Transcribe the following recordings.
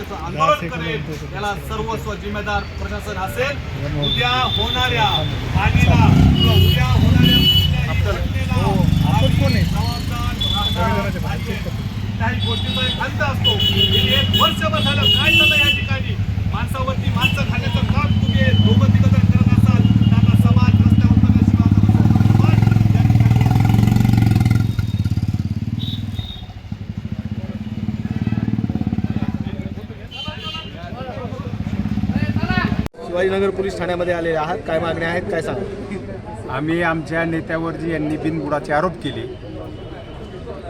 त्याचं आंदोलन करेल याला सर्वस्व जिम्मेदार प्रशासन असेल. उद्या होणाऱ्या किंवा उद्या होणाऱ्या नाही. काही गोष्टीचा एक अंत असतो. एक वर्षभर झालं. काय झालं या ठिकाणी? माणसावरती माणसं खाण्याचं काम तुम्ही दोघं तिघं जर करत असाल तर आता समाज रस्त्यावर उतरल्याशिवाय आता समाज या ठिकाणी शिवाजीनगर पोलीस ठाण्यामध्ये आलेले आहात. काय मागण्या आहेत काय सांगा? आम्ही आमच्या नेत्यावर जी यांनी बिनबुडाचे आरोप केले.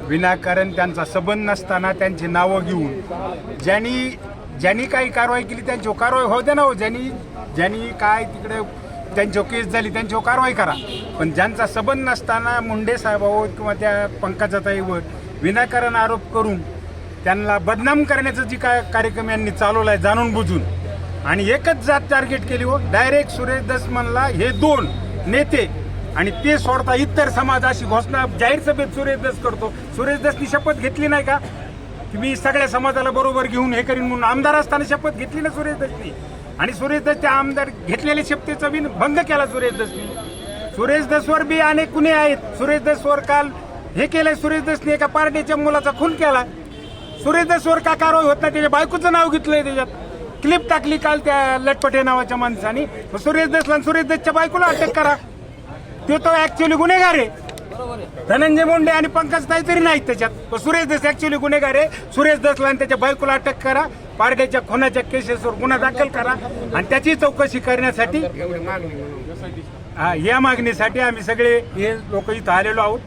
विनाकारण त्यांचा संबंध नसताना त्यांची नावं घेऊन ज्यांनी ज्यांनी काही कारवाई केली त्यांच्यावर कारवाई होऊ ना हो ज्यांनी ज्यांनी काय तिकडे त्यांच्यावर केस झाली त्यांच्यावर कारवाई करा. पण ज्यांचा संबंध नसताना मुंडे साहेबावर किंवा त्या पंकजाताईवर विनाकारण आरोप करून त्यांना बदनाम करण्याचं जी काय कार्यक्रम यांनी चालवला आहे जाणून बुजून आणि एकच जात टार्गेट केली हो. डायरेक्ट सुरेश दसमनला हे दोन नेते आणि ते सोडता इतर समाज अशी घोषणा जाहीर सभेत सुरेश दस करतो. सुरेश दसनी शपथ घेतली नाही का? की मी सगळ्या समाजाला बरोबर घेऊन हे करीन म्हणून आमदार असताना शपथ घेतली ना सुरेश दसनी? आणि सुरेश दस त्या आमदार घेतलेल्या शपथेचा बी भंग केला सुरेश दसनी. सुरेश दसवर बी अनेक गुन्हे आहेत. सुरेश दसवर काल हे केलंय. सुरेश दसनी एका पार्टीच्या मुलाचा खून केला. सुरेश दसवर का कारवाई होत नाही? त्याच्या बायकोचं नाव घेतलंय त्याच्यात. क्लिप टाकली काल त्या लटपटे नावाच्या माणसाने. मग सुरेश दसला आणि सुरेश दसच्या बायकोला अटक करा. तो तो ऍक्च्युली गुन्हेगार आहे. धनंजय मुंडे आणि पंकज ताई तरी नाहीत त्याच्यात. सुरेश दस ऍक्च्युली गुन्हेगार आहे. सुरेश दसला आणि त्याच्या बायकोला अटक करा. पारड्याच्या खुनाच्या केसेसवर गुन्हा दाखल करा. आणि त्याची चौकशी करण्यासाठी हा, या मागणीसाठी आम्ही सगळे हे लोक इथं आलेलो आहोत.